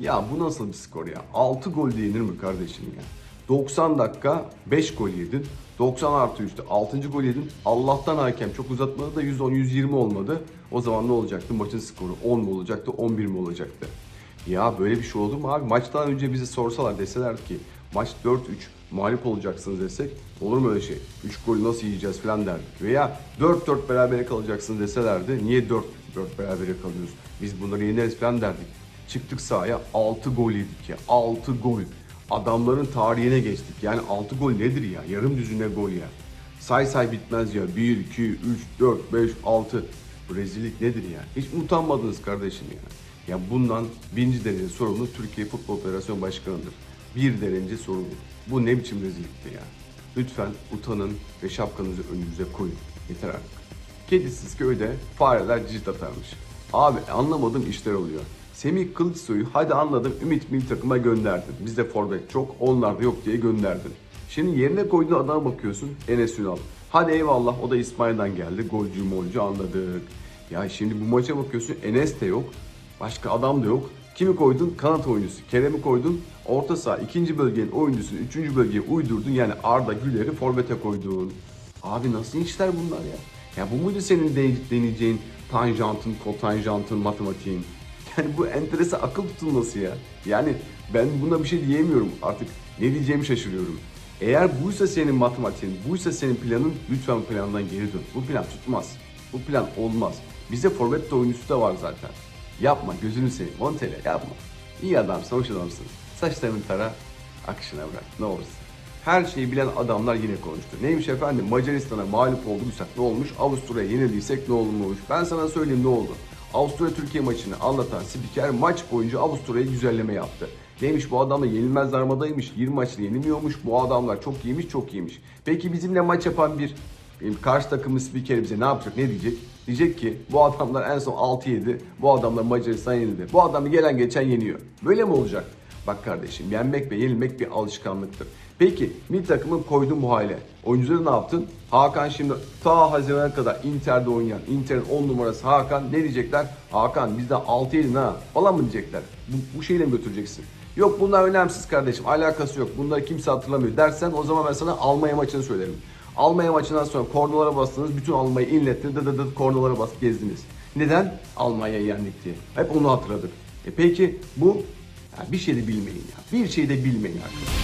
Ya bu nasıl bir skor ya? 6 gol de yenir mi kardeşim ya? 90 dakika 5 gol yedin. 90 artı 3'te 6. gol yedin. Allah'tan hakem çok uzatmadı da 110-120 olmadı. O zaman ne olacaktı? Maçın skoru 10 mu olacaktı, 11 mi olacaktı? Ya böyle bir şey olur mu abi? Maçtan önce bize sorsalar deseler ki maç 4-3 mağlup olacaksınız desek olur mu öyle şey? 3 golü nasıl yiyeceğiz falan derdik. Veya 4-4 berabere kalacaksınız deselerdi niye 4-4 berabere kalıyoruz? Biz bunları yeneriz falan derdik. Çıktık sahaya 6 gol yedik ya. 6 gol. Adamların tarihine geçtik. Yani 6 gol nedir ya? Yarım düzine gol ya. Say say bitmez ya. 1, 2, 3, 4, 5, 6. Bu rezillik nedir ya? Hiç utanmadınız kardeşim ya? Ya bundan birinci derece sorumlu Türkiye Futbol Federasyonu Başkanı'dır. Bir derece sorumlu. Bu ne biçim rezillikti ya? Lütfen utanın ve şapkanızı önünüze koyun. Yeter artık. Kedisiz köyde fareler cirit atarmış. Abi anlamadığım işler oluyor. Semih Kılıçsoy'u hadi anladım Ümit Milli takıma gönderdin. Bizde forvet çok onlarda yok diye gönderdin. Şimdi yerine koyduğun adama bakıyorsun Enes Ünal. Hadi eyvallah o da İsmail'den geldi. Golcü molcu anladık. Ya şimdi bu maça bakıyorsun Enes de yok. Başka adam da yok. Kimi koydun? Kanat oyuncusu. Kerem'i koydun. Orta saha ikinci bölgenin oyuncusunu üçüncü bölgeye uydurdun. Yani Arda Güler'i forvete koydun. Abi nasıl işler bunlar ya? Ya bu muydu senin de- deneyeceğin tanjantın, kotanjantın, matematiğin? Yani bu enterese akıl tutulması ya. Yani ben buna bir şey diyemiyorum artık. Ne diyeceğimi şaşırıyorum. Eğer buysa senin matematiğin, buysa senin planın lütfen plandan geri dön. Bu plan tutmaz. Bu plan olmaz. Bize forvet oyuncusu da var zaten. Yapma gözünü seveyim. Montele yapma. İyi adamsın, hoş adamsın. Saçlarını tara, akışına bırak ne olursa. Her şeyi bilen adamlar yine konuştu. Neymiş efendim Macaristan'a mağlup olduysak ne olmuş? Avusturya'ya yenildiysek ne olmuş? Ben sana söyleyeyim ne oldu? Avusturya Türkiye maçını anlatan spiker maç boyunca Avusturya'ya güzelleme yaptı. Neymiş bu adamla yenilmez darmadaymış, 20 maçta yenilmiyormuş, bu adamlar çok iyiymiş, çok iyiymiş. Peki bizimle maç yapan bir benim karşı takımın spikeri bize ne yapacak, ne diyecek? Diyecek ki bu adamlar en son 6-7, bu adamlar Macaristan yenildi. Bu adamı gelen geçen yeniyor. Böyle mi olacak? Bak kardeşim yenmek ve yenilmek bir alışkanlıktır. Peki milli takımın koyduğun bu hale. Oyuncuları ne yaptın? Hakan şimdi ta Haziran'a kadar Inter'de oynayan, Inter'in 10 numarası Hakan ne diyecekler? Hakan bizden 6 yedin ha falan mı diyecekler? Bu, bu şeyle mi götüreceksin? Yok bunlar önemsiz kardeşim alakası yok bunları kimse hatırlamıyor dersen o zaman ben sana Almanya maçını söylerim. Almanya maçından sonra kornalara bastınız bütün Almanya'yı inlettiniz dı dı dı kornalara basıp gezdiniz. Neden? Almanya'yı yendik diye. Hep onu hatırladık. E peki bu ya bir şey de bilmeyin ya. Bir şey de bilmeyin arkadaşlar.